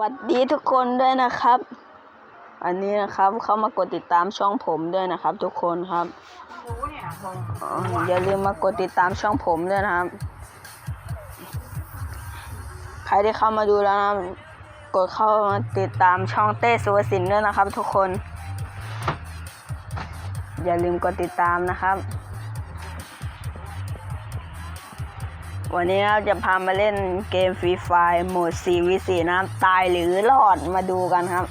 วัสดีทุกคนด้วยนะครับ อันนี้นะครับเข้ามากดติดตามช่องผมด้วยนะครับ ทุกคนครับอ๋ออย่าลืมมากดติดตามช่องผมด้วยนะครับ ใครที่เข้ามาดูแล้วนะกดเข้ามาติดตามช่องเต้สุวสินด้วยนะครับ ทุกคน อย่าลืมกดติดตามนะครับ วันนี้เราจะพามาเล่นเกมฟรีไฟโหมด 4v4 นะครับ ตายหรือรอดมาดูกันครับ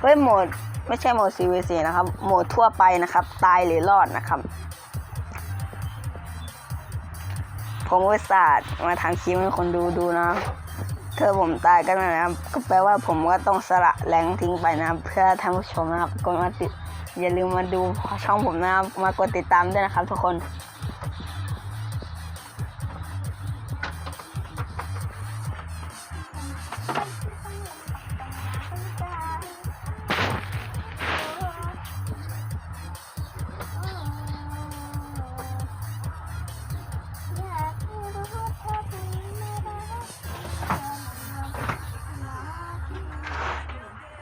เฮ้ยโหมดไม่ใช่โหมด 4v4 นะครับ โหมดทั่วไปนะครับ ตายหรือรอดนะครับ ผมอุตส่าห์มาทางคลิปให้คนดูดูนะ เธอผมตายกันนะครับ ก็แปลว่าผมก็ต้องสละแรงทิ้งไปนะครับ เพื่อท่านผู้ชมนะครับกดมาติดอย่าลืมมาดูช่องผมนะครับ มากดติดตามด้วยนะครับ ทุกคน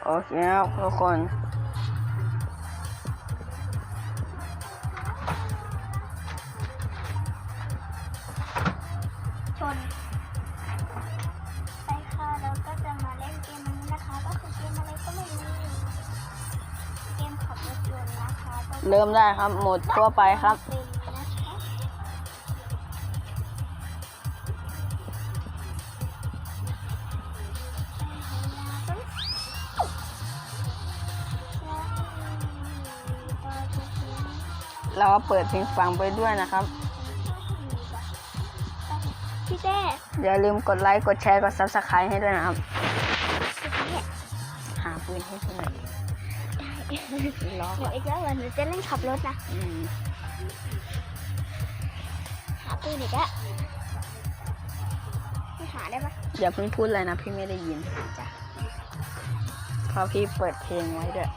โอเคครับทุกคนชนไปค่ะเราก็จะมาเล่นเกมนี้นะคะ ก็คือเกมอะไรก็ไม่รู้เกมขับรถยนต์นะคะก็เริ่มได้ครับโหมดทั่วไปครับ เราก็เปิดเพลงฟังไปด้วยนะครับ พี่เต้อย่าลืมกดไลค์ กดแชร์ กด subscribe ให้ด้วยนะครับ หาปืนให้เพื่อนหน่อยล้อหนูอีกแล้วเหรอหนูจะเล่นขับรถนะอืมหาปืนอีกแล้วไม่หาได้ปะอย่าเพิ่งพูดเลยนะพี่ไม่ได้ยินจ้ะเพราะพี่เปิดเพลงไว้ด้วย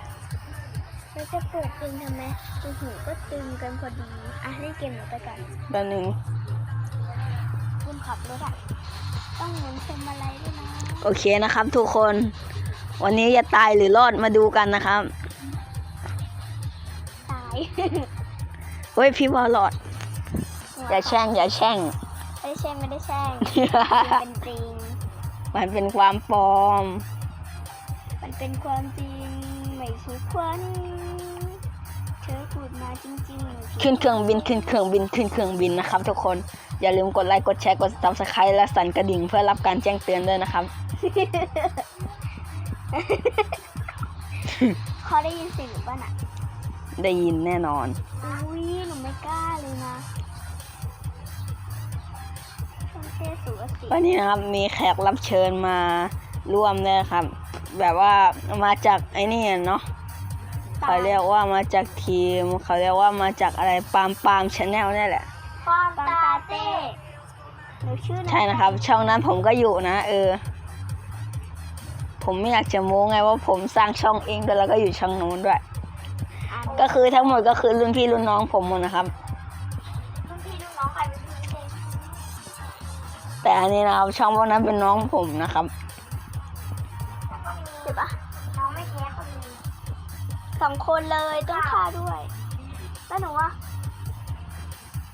เราจะเปิดตึงทำไมตึงหูก็ตึงกันพอดี อะเล่นเกมหนูไปก่อนตอนหนึ่งคุณขับรถอะ ต้องหมุนพวงมาลัยด้วยนะ โอเคนะครับทุกคน วันนี้จะตายหรือรอดมาดูกันนะครับ ตาย เฮ้ยพี่ว่ารอด อย่าแช่งอย่าแช่ง ไม่ได้แช่งไม่ได้แช่งจริงเป็นจริง มันเป็นความปลอม มันเป็นความจริง ไม่ใช่ควันเธอพูดมาจริงๆขึ้นเครื่องบินขึ้นเครื่องบินขึ้นเครื่องบินนะครับ ทุกคนอย่าลืมกดไลค์กดแชร์กด subscribe และสั่นกระดิ่งเพื่อรับการแจ้งเตือนด้วยนะครับเขาได้ยินเสียงหนูป่ะน่ะได้ยินแน่นอนอุ้ยหนูไม่กล้าเลยนะช่องเต้สูสีวันนี้นะครับมีแขกรับเชิญมาร่วมด้วยครับ แบบว่ามาจากไอ้นี่เนาะเขาเรียกว่ามาจากทีม เขาเรียกว่ามาจากอะไรปาล์มปาล์มชาแนลนี่แหละปามตาเต้หนูชื่อใช่นะครับ ช่องนั้นผมก็อยู่นะ เออ ผมไม่อยากจะโม้ไงว่าผมสร้างช่องเองด้วยแล้วก็อยู่ช่องนู้นด้วยอ่านก็คือทั้งหมดก็คือรุ่นพี่รุ่นน้องผมหมดนะครับรุ่นพี่รุ่นน้องใครเป็นพี่เต้แต่อันนี้นะครับช่องพวกนั้นเป็นน้องผมนะครับ สองคนเลยต้องฆ่าด้วย แล้วหนูว่า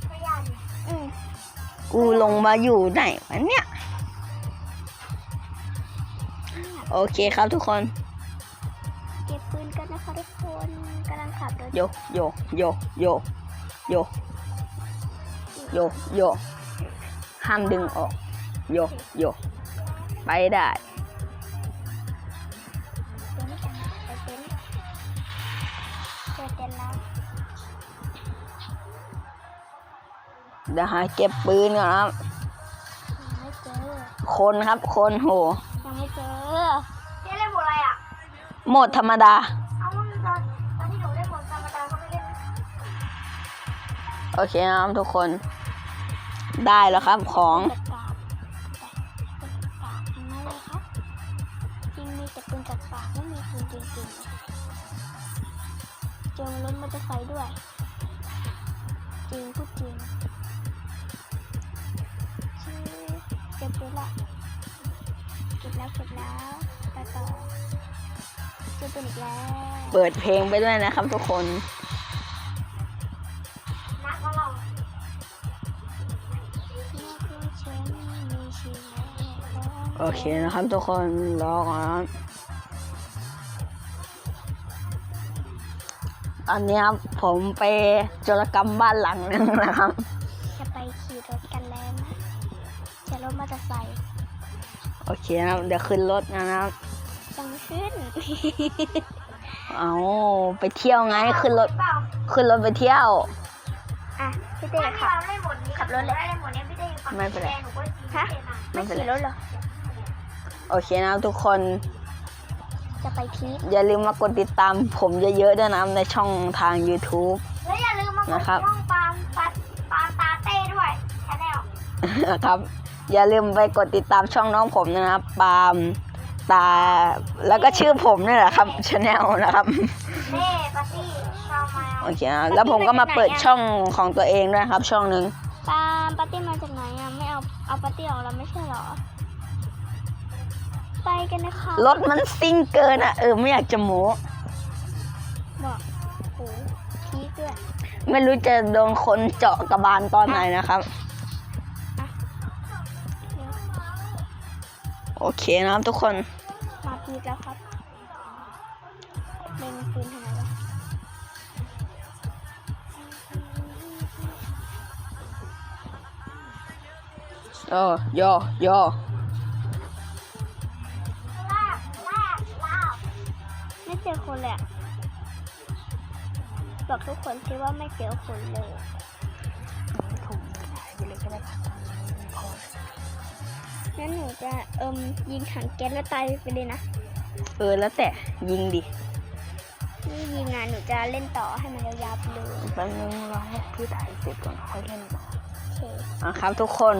ไม่ยากอืมกูลงมาอยู่ไหนวะเนี่ย โอเคครับทุกคน เก็บปืนกันนะคะทุกคนกำลังขับรถโยโยโยโยโยโยโยห้ามดึงออก โยโยไปได้ เดี๋ยวหาเก็บปืนก่อนครับยังไม่เจอ คนครับคนโห ยังไม่เจอเจ๊เล่นบทอะไรอะ โหมดธรรมดา เอาว่าตอนตอนที่หนูเล่นบทธรรมดาก็ไม่เล่นโอเคนะครับทุกคน ได้แล้วครับของกา แล้วเก็บแล้วไปต่อเจอเป็นอีกแล้วเปิดเพลงไปด้วยนะครับทุกคนนักก็ลองนี่คือฉันมีชีวิตโอเคนะครับทุกคนรอก่อนนะครับตอนนี้ครับผมไปโจรกรรมบ้านหลังนึงนะครับ จะไปขี่รถกันแล้วนะจะรถมอเตอร์ไซค์ โอเคนะครับเดี๋ยวขึ้นรถนะครับจังขึ้นเอาไปเที่ยวไงขึ้นรถขึ้นรถไปเที่ยว อะพี่เต้ขับขับรถเลยไม่เป็นไรฮะไม่ไม่เป็นไรขี่รถเหรอโอเคนะครับทุกคนจะไปพีคอย่าลืมมากดติดตามผมเยอะๆด้วยนะครับในช่องทาง YouTube แล้วอย่าลืมมากดนะครับช่องปาล์มปาปาล์มตาเต้ด้วยชาแนลนะครับ อย่าลืมไปกดติดตามช่องน้องผมนะครับปาล์มตา แล้วก็ชื่อผมนี่แหละครับชาแนลนะครับเต้ปาร์ตี้ชาวมาโอเคนะแล้วผมก็มาเปิดช่องของตัวเองด้วยครับ ช่องหนึ่งปาล์มปาร์ตี้มาจากไหนอะไม่เอาเอาปาร์ตี้ออกแล้วไม่ใช่เหรอ ไปกันนะคะรถมันซิ่งเกินอะเออไม่อยากจะโม้บอกโอ้พีคด้วย ไม่รู้จะโดนคนเจาะกระบาลตอนไหนนะครับ โอเคนะครับทุกคน มาพีคแล้วครับเล่นปืนทำไมวะโอ้ยอยอไม่เจอคนเลยอะบอกทุกคนสิว่าไม่เจอคนเลย งั้นหนูจะเอิมยิงถังแก๊สแล้วตายไปเลยนะ เออแล้วแต่ยิงดินี่ยิงงานหนูจะเล่นต่อให้มันยาวๆไปเลยแป๊บนึงรอให้พี่ถ่ายเสร็จก่อนค่อยเล่นต่อโอเคอะครับทุกคน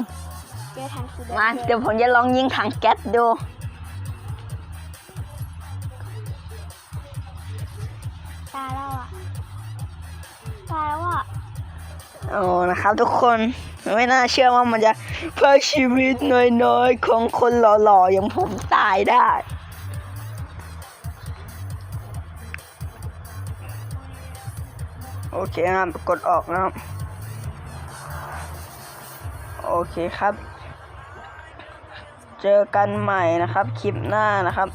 เจอทางสีแดงมาเลเดี๋ยยวผมจะลองยิงถังแก๊สดูตายแล้วอะตายแล้วอะ โอ้นะครับทุกคนไม่น่าเชื่อว่ามันจะพาชีวิตน้อยๆ ของคนหล่อๆ อย่างผมตายได้โอเคครับกดออกนะครับ โอเคครับ เจอกันใหม่นะครับ คลิปหน้านะครับ